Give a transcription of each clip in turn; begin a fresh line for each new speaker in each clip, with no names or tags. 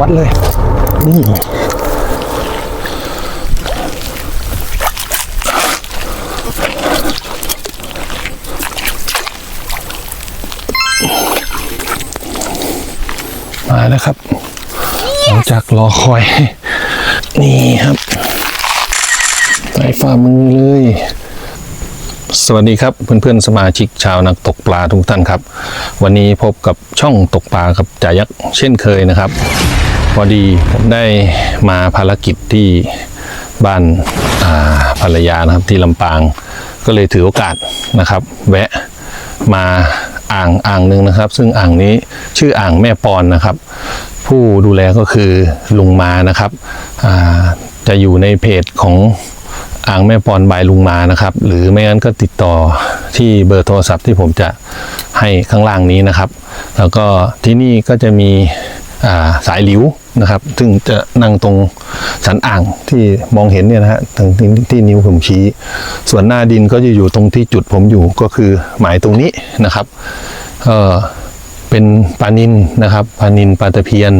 วัดเลย นี่มาแล้วครับ หลังจากรอคอย นี่ครับในฝ่ามือเลย สวัสดีครับเพื่อนๆสมาชิกชาวนักตกปลาทุกท่านครับ วันนี้พบกับช่องตกปลากับจ่ายักษ์เช่นเคยนะครับ พอดีผมได้มาภารกิจที่บ้านาภรรยานะครับที่ลำปาง ก็เลยถือโอกาสนะครับ แวะมาอ่างอ่างหนึ่งนะครับ ซึ่งอ่างนี้ชื่ออ่างแม่ปอนนะครับ ผู้ดูแลก็คือลุงมานะครับจะอยู่ในเพจของอ่างแม่ปอนบายลุงมานะครับ หรือไม่งั้นก็ติดต่อที่เบอร์โทรศัพท์ที่ผมจะให้ข้างล่างนี้นะครับ แล้วก็ที่นี่ก็จะมี สายหลิวนะครับ ซึ่งจะนั่งตรงสันอ่างที่มองเห็นเนี่ยนะฮะทางที่ที่นิ้วผมชี้ ส่วนหน้าดินก็จะอยู่ตรงที่จุดผมอยู่ก็คือหมายตรงนี้นะครับเออเป็นปลานินนะครับปลานินปลาตะเพียน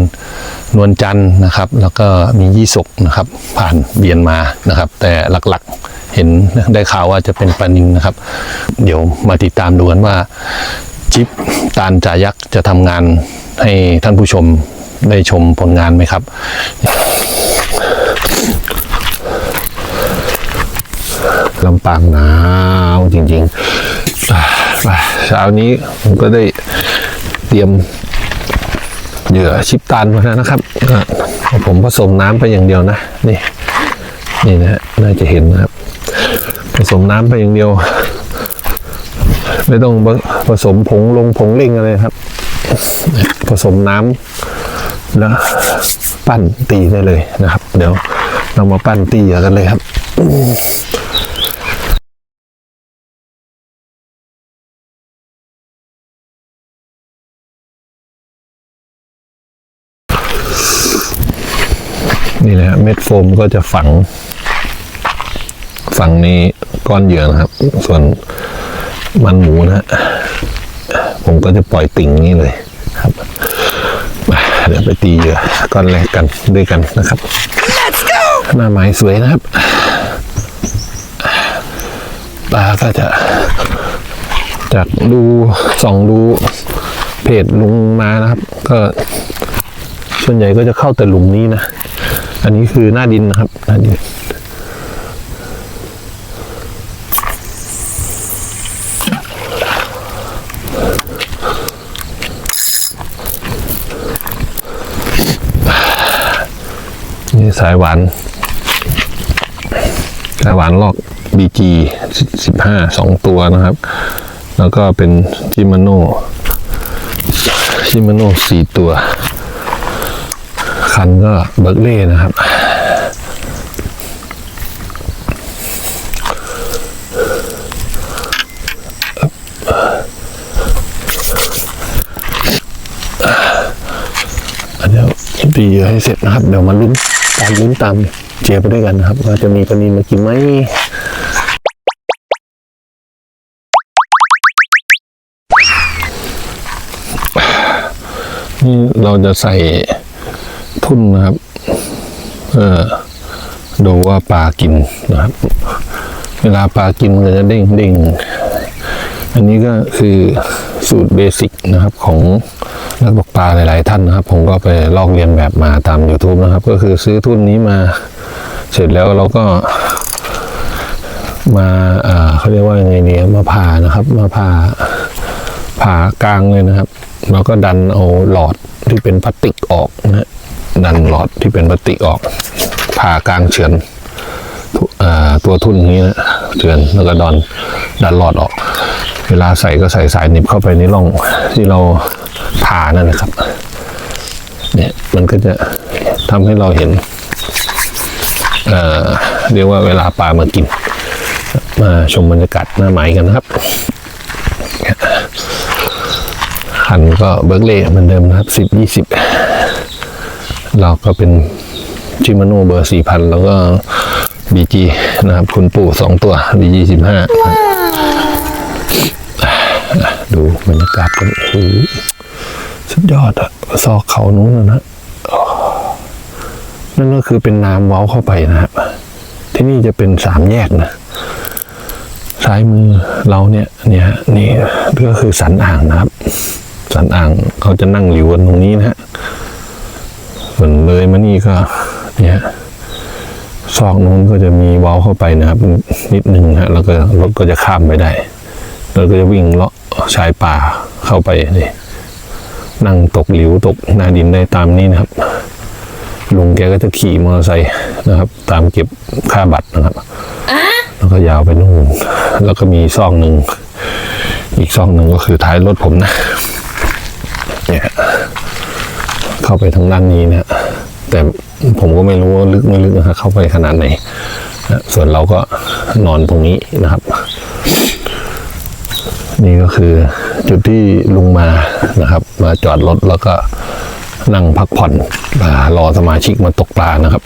นวลจันทร์นะครับ แล้วก็มียี่สกนะครับ ผ่านเบียนมานะครับ แต่หลักๆเห็นได้ข่าวว่าจะเป็นปลานินนะครับ เดี๋ยวมาติดตามดูกันว่า จิ๊บตาลจายักษ์จะทำงานให้ท่านผู้ชมได้ชมผลงานไหมครับ ลำปางหนาวจริงๆเช้านี้ผมก็ได้เตรียมเหยื่อชิปตันมาแล้วนะครับ ผมผสมน้ำไปอย่างเดียวนะ นี่ นี่นะฮะน่าจะเห็นนะครับ ผสมน้ำไปอย่างเดียว ไม่ต้องผสมผงลงผงเล่งอะไรครับ ผสมน้ำแล้วปั้นตีได้เลยนะครับ เดี๋ยวเรามาปั้นตีกันเลยครับนี่นะฮะเม็ดโฟมก็จะฝัง ฝังในก้อนเหยื่อนะครับ ส่วน มันหมูนะฮะผมก็จะปล่อยติ่งนี้เลยครับมาเดี๋ยวไปตีเหยื่อก้อนแรกกันด้วยกันนะครับหน้าไม้สวยนะครับปลาก็จะจากดูส่องดูเพจลุงมานะครับ ก็ส่วนใหญ่ก็จะเข้าแต่หลุมนี้นะ อันนี้คือหน้าดินนะครับหน้าดินายหวาน สายหวานลอก BG สิบห้าสองตัวนะครับ แล้วก็เป็นจิมาโน่จิมาโน่สี่ตัว คันก็เบิร์กเล่นะครับเดี๋ยวตีให้เสร็จนะครับ เดี๋ยวมาลุ้น ตามลุ้นตามเจียไปด้วยกันนะครับว่าจะมีปลานินมากินไหมนี่เราจะใส่ทุ่นนะครับเพื่อดูว่าปลากินนะครับ เวลาปลากินมันจะเด้งเด้งอันนี้ก็คือสูตรเบสิกนะครับของ นักตกปลาหลาย ๆ ท่านนะครับ ผมก็ไปลอกเรียนแบบมาตาม YouTube นะครับ ก็คือซื้อทุ่นนี้มาเสร็จแล้วเราก็ มาเขาเรียกว่ายังไงเนี่ยมาผ่านะครับ มาผ่าผ่ากลางเลยนะครับแล้วก็ดันเอาหลอดที่เป็นพลาสติกออกนะดันหลอดที่เป็นพลาสติกออก ผ่ากลางเฉือนตัวทุ่นนี้นะเฉือนแล้วก็ดอนดันหลอดออก เวลาใส่ก็ใส่สายหนิบเข้าไปในร่องที่เรา ผ่านั่นนะครับ เนี่ยมันก็จะทำให้เราเห็นเเรียกว่าเวลาปลามากิน มาชมบรรยากาศหน้าไม้กันนะครับคันก็เบิร์กเล่เหมือนเดิมนะครับสิบยี่สิบเราก็เป็นชิมาโน่เบอร์สี่พันแล้วก็บีจีนะครับ คุณปู่สองตัวบีจีสิบห้าดูบรรยากาศกันโอ้ สุดยอดอะซอกเขานู้นนะฮะนั่นก็คือเป็นน้ำเว้าเข้าไปนะครับที่นี่จะเป็นสามแยกนะซ้ายมือเราเนี่ยเนี่ยนี่ก็คือสันอ่างนะครับ สันอ่างเขาจะนั่งอยู่กันตรงนี้นะฮะส่วนเลยมานี่ก็ เนี่ยซอกนู้นก็จะมีเว้าเข้าไปนะครับ นิดนึงฮะแล้วก็รถก็จะข้ามไปได้ แล้วก็จะวิ่งเลาะชายป่าเข้าไปนี่ นั่งตกหลิวตกนาดินได้ตามนี้นะครับ ลุงแกก็จะขี่มอเตอร์ไซค์นะครับ ตามเก็บค่าบัตรนะครับแล้วก็ยาวไปนู่นแล้วก็มีซองหนึ่งอีกซองหนึ่งก็คือท้ายรถผมนะเนี่ยเข้าไปทางด้านนี้นะแต่ผมก็ไม่รู้ว่าลึกไม่ลึกนะฮะเข้าไปขนาดไหนนะส่วนเราก็นอนตรงนี้นะครับ นี่ก็คือ จุดที่ลุงมานะครับ มาจอดรถแล้วก็นั่งพักผ่อนอรอสมาชิกมาตกปลานะครับ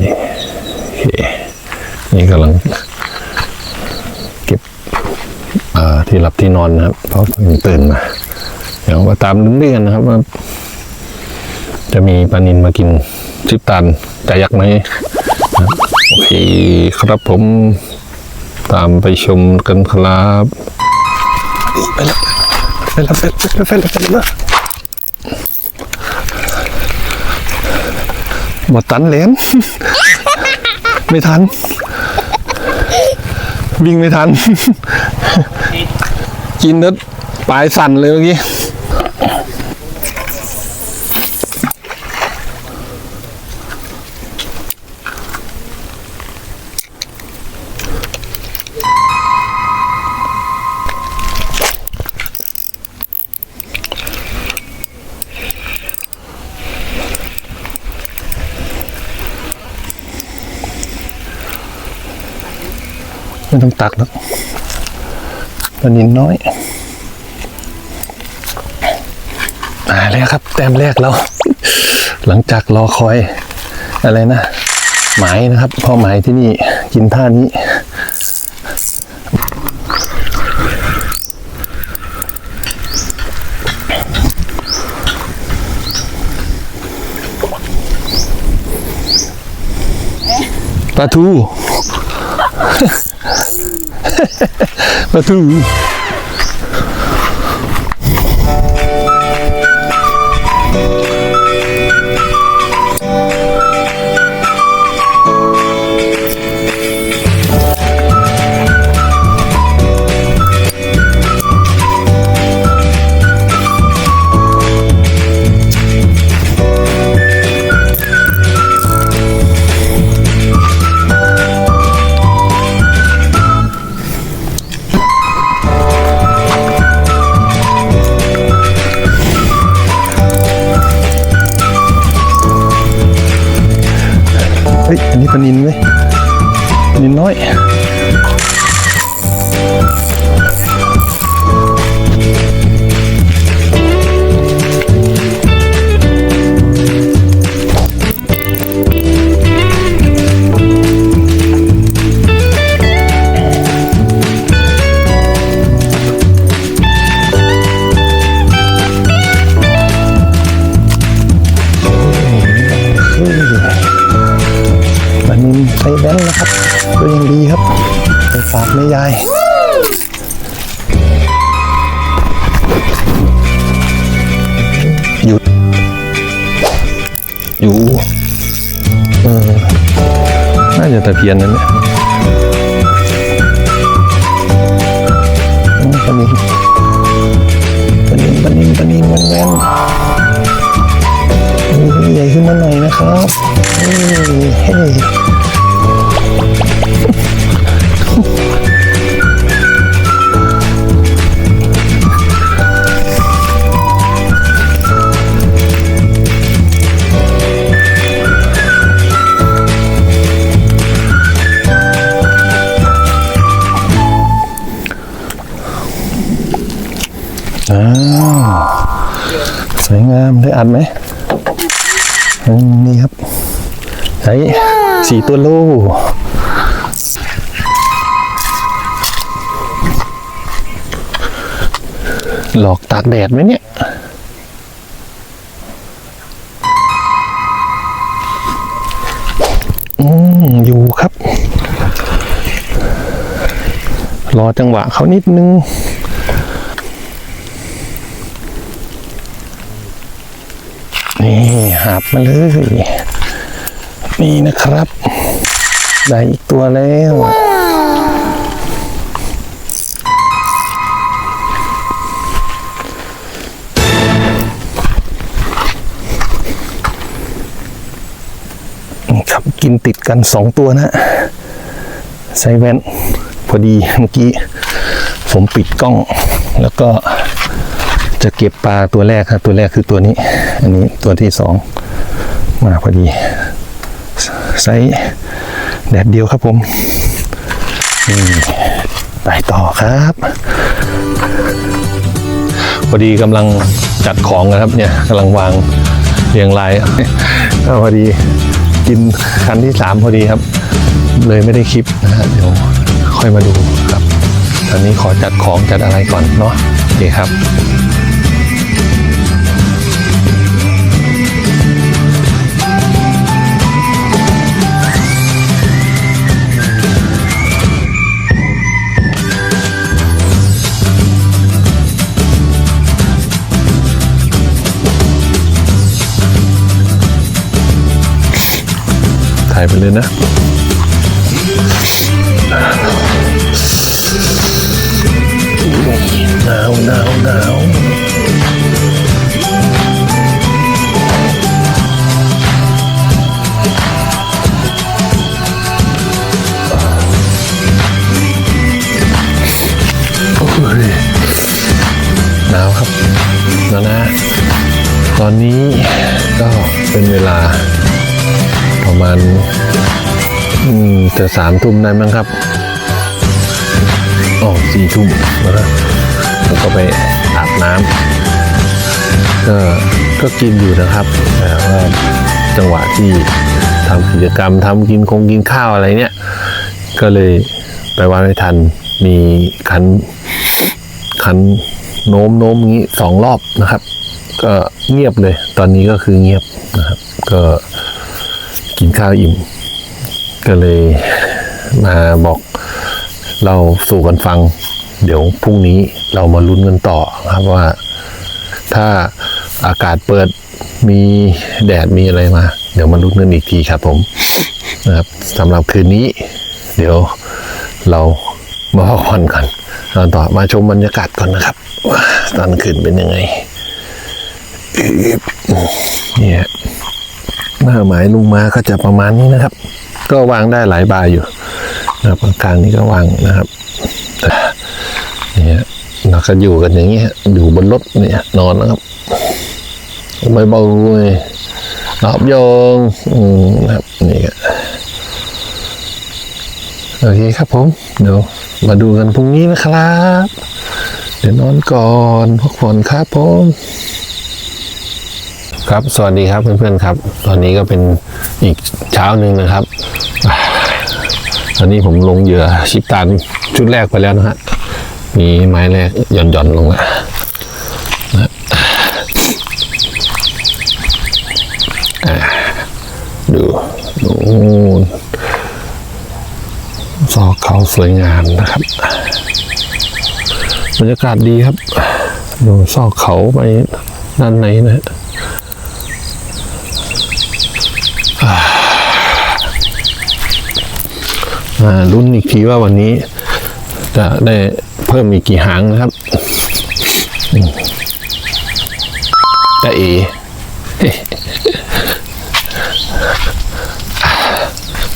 นี่นี่กำลังเก็บที่หลับที่นอนนะครับ เพราะเพิ่งตื่นมาเดี๋ยวมาตามลุ้นด้วยกันนะครับว่าจะมีปลานินมากินชิปตันจะยักไหมโอเคครับผม ตามไปชมกันครับไปแล้วไปแล้วไปแล้วไปแล้วไปแล้วหมดตันเหลนไม่ทัน วิ่งไม่ทัน กินนิดปลายสั่นเลยเมื่อกี้ ต้องตักแล้วปลานินน้อยมาแล้วครับ แต้มแรกเรา หลังจากรอคอยอะไรนะหมายนะครับพอหมายที่นี่กินท่านี้ปลาทู ปล ไซแบนนะครับก็ยังดีครับไปฝากแม่ยายหยุดอยู่เออน่าจะตะเพียนนั่นแหละปนินปนินปนินปนินแวนแวนใหญ่ขึ้นมาหน่อยนะครับเฮ้ย ได้อัดไหมนี่ครับไอ้สี่ตัวโลหลอกตากแดดไหมเนี่ย อืมอยู่ครับ รอจังหวะเขานิดนึง นี่หาบมาเลย นี่นะครับ ได้อีกตัวแล้วนี่ครับกินติดกันสองตัวนะใส่แว่นพอดีเมื่อกี้ ผมปิดกล้องแล้วก็ จะเก็บปลาตัวแรกครับตัวแรกคือตัวนี้ อันนี้ตัวที่สองมาพอดีไซส์แดดเดียวครับผมนี่ไปต่อครับพอดีกำลังจัดของนะครับเนี่ยกำลังวางเรียงรายก็พอดีกินคันที่สามพอดีครับ เลยไม่ได้คลิปนะฮะเดี๋ยวค่อยมาดูครับ ตอนนี้ขอจัดของจัดอะไรก่อนเนาะโอเคครับายไปเลยนะ หนาวหนาวหนาวโอ้ยหนาวครับแล้วนะ ตอนนี้ก็เป็นเวลา ประมาณอืมจะสามทุ่มได้มั้งครับอ๋อสี่ทุ่มแล้วนะแล้วก็ไปอาบน้ำก็ก็กินอยู่นะครับแต่ว่าจังหวะที่ทำกิจกรรมทำกินคงกินข้าวอะไรเนี่ย ก็เลยไปว่าไม่ทันมีคันคันโน้มโน้มอย่างนี้สองรอบนะครับ ก็เงียบเลย ตอนนี้ก็คือเงียบนะครับ ก็ กินข้าวอิ่ม ก็เลยมาบอกเราสู่กันฟัง เดี๋ยวพรุ่งนี้เรามาลุ้นกันต่อครับว่า ถ้าอากาศเปิดมีแดดมีอะไรมา เดี๋ยวมาลุ้นกันอีกทีครับผมนะครับสำหรับคืนนี้ เดี๋ยวเรามาพักผ่อนกันตอนต่อมาชมบรรยากาศก่อนนะครับ ตอนคืนเป็นยังไงเนี่ย หน้าหมายลุงมาก็จะประมาณนี้นะครับ ก็วางได้หลายบายอยู่นะครับกลางนี้ก็วางนะครับเนี่ยเราก็อยู่กันอย่างเงี้ยอยู่บนรถเนี่ยนอนนะครับไม่เบาเลยนอบโยงอืมนะครับนี่ก็โอเคครับผม เดี๋ยวมาดูกันพรุ่งนี้นะครับ เดี๋ยวนอนก่อนพักผ่อนครับผม ครับสวัสดีครับเพื่อนๆครับ ตอนนี้ก็เป็นอีกเช้าหนึ่งนะครับ ตอนนี้ผมลงเหยื่อชิปตานชุดแรกไปแล้วนะฮะมีไม้แรกหย่อนหย่อนๆลงแล้วนะอ่าดูนู่นซอกเขาสวยงามนะครับบรรยากาศดีครับ ดูซอกเขาไปด้านในนะฮะ อ่ารุ่นอีกทีว่าวันนี้จะได้เพิ่มอีกกี่หางนะครับอืมจะเอ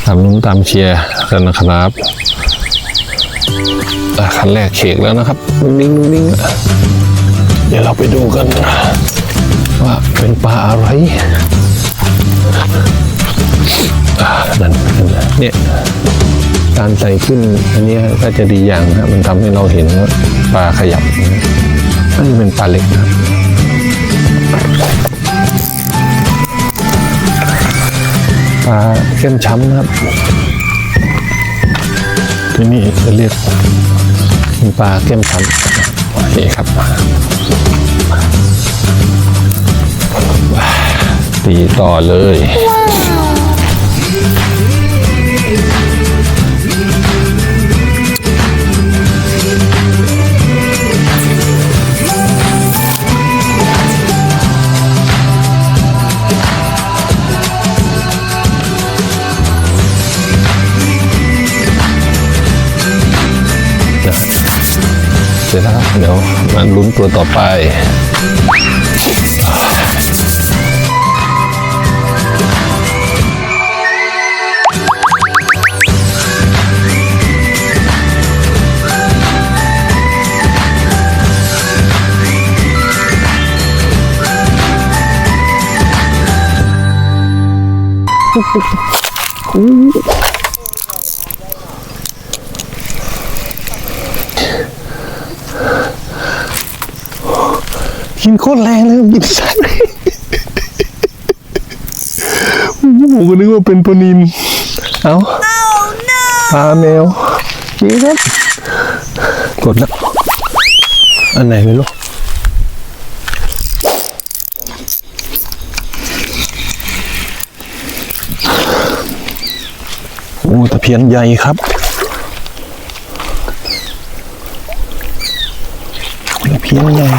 ตามลุ้นตามเชียร์กันนะครับอะคันแรกเขกแล้วนะครับนิ่งๆนิ่งๆเดี๋ยวเราไปดูกัน ว่าเป็นปลาอะไรอ่านั่นนั่นเนี่ย การใส่ขึ้นอันนี้ก็จะดีอย่างนะมันทำให้เราเห็นว่าปลาขยับนะอันนี้เป็นปลาเล็กนะครับปลาเข้มช้ำนะครับที่นี่จะเรียกเป็นปลาเข้มช้ำโอเคครับตีต่อเลย มาลุ้นตัวต่อไป กินโคตรแรงเลยกินสัตว์ผมก็นึกว่าเป็นปลานินเอาปลาแมวนี่ครับ กดแล้ว อันไหนไม่รู้โอ้ตะเพียนใหญ่ครับตะเพียนใหญ่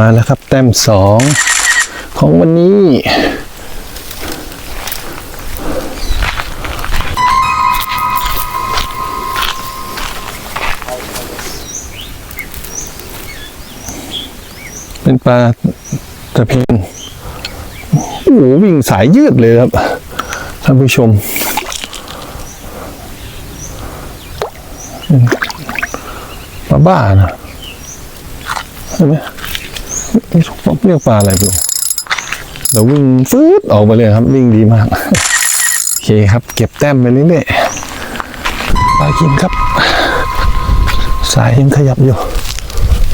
มาแล้วครับ แต้มสองของวันนี้เป็นปลาตะเพียนโอ้โหวิ่งสายยืดเลยครับ ท่านผู้ชมปลาบ้านะใช่ไหมนี่ผม เรียกปลาอะไรดูเดี๋ยววิ่งฟืดออกไปเลยครับ วิ่งดีมาก โอเคครับ เก็บแต้มไปเรื่อยๆปลากินครับ สายยังขยับอยู่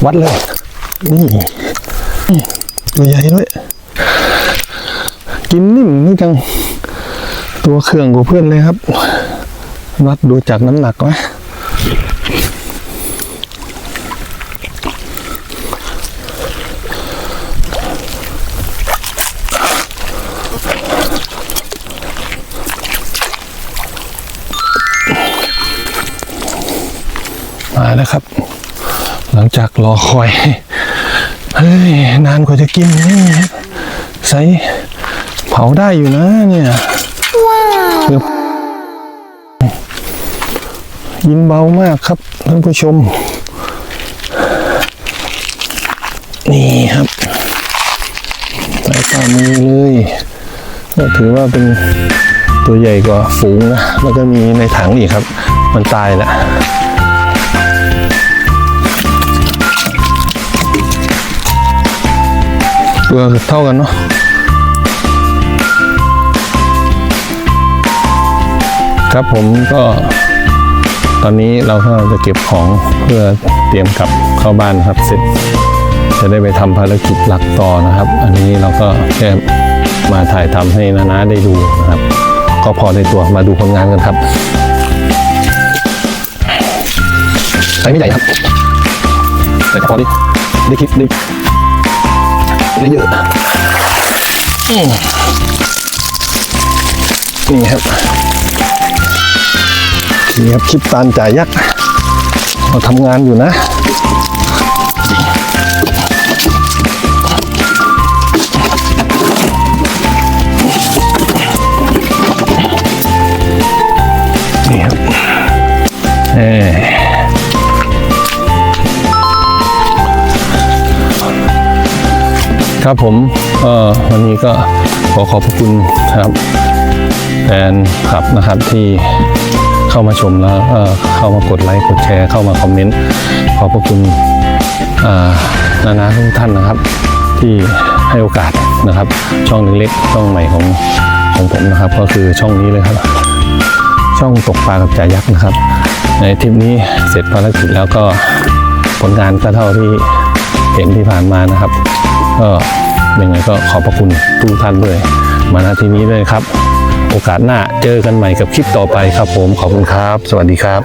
วัดเลย นี่ตัวใหญ่ด้วยกินนิ่มนี่จัง ตัวเครื่องกว่าเพื่อนเลยครับ วัดดูจากน้ำหนักไห มมาแล้วครับ หลังจากรอคอยเฮ้ยนานกว่าจะกินนี่ใส่เผาได้อยู่นะเนี่ยเกือบยินเบามากครับท่านผู้ชม นี่ครับใส่ฝ่ามือเลยก็ถือว่าเป็นตัวใหญ่กว่าฝูงนะ แล้วก็มีในถังอีกครับ มันตายแล้ว ตัวเท่ากันเนาะครับผมก็ตอนนี้เราก็จะเก็บของเพื่อเตรียมกลับเข้าบ้านครับเสร็จ จะได้ไปทำภารกิจหลักต่อนะครับ อันนี้เราก็แค่มาถ่ายทำให้นานาได้ดูนะครับ ก็พอในตัวมาดูผลงานกันครับใช้ไม่ใหญ่ครับแต่พอดีได้คลิปได้ เยอะๆนี่ครับนี่ครับคลิปตานจ่ายยักษ์เราทำงานอยู่นะนี่ครับเอ้ ครับผมเอ่อวันนี้ก็ขอขอบพระคุณครับแฟนคลับนะครับที่เข้ามาชมแล้วเอ่อเข้ามากดไลค์กดแชร์เข้ามาคอมเมนต์ขอบพระคุณอ่านานาทุกท่านนะครับ ที่ให้โอกาสนะครับ ช่องเล็กๆช่องใหม่ของของผมนะครับ ก็คือช่องนี้เลยครับ ช่องตกปลากับจ่ายักษ์นะครับ ในทริปนี้เสร็จภารกิจแล้วก็ผลงานก็เท่าที่เห็นที่ผ่านมานะครับ ก็ยังไงก็ขอบพระคุณทุกท่านด้วย มาณที่นี้ด้วยครับ โอกาสหน้าเจอกันใหม่กับคลิปต่อไปครับผมขอบคุณครับ สวัสดีครับ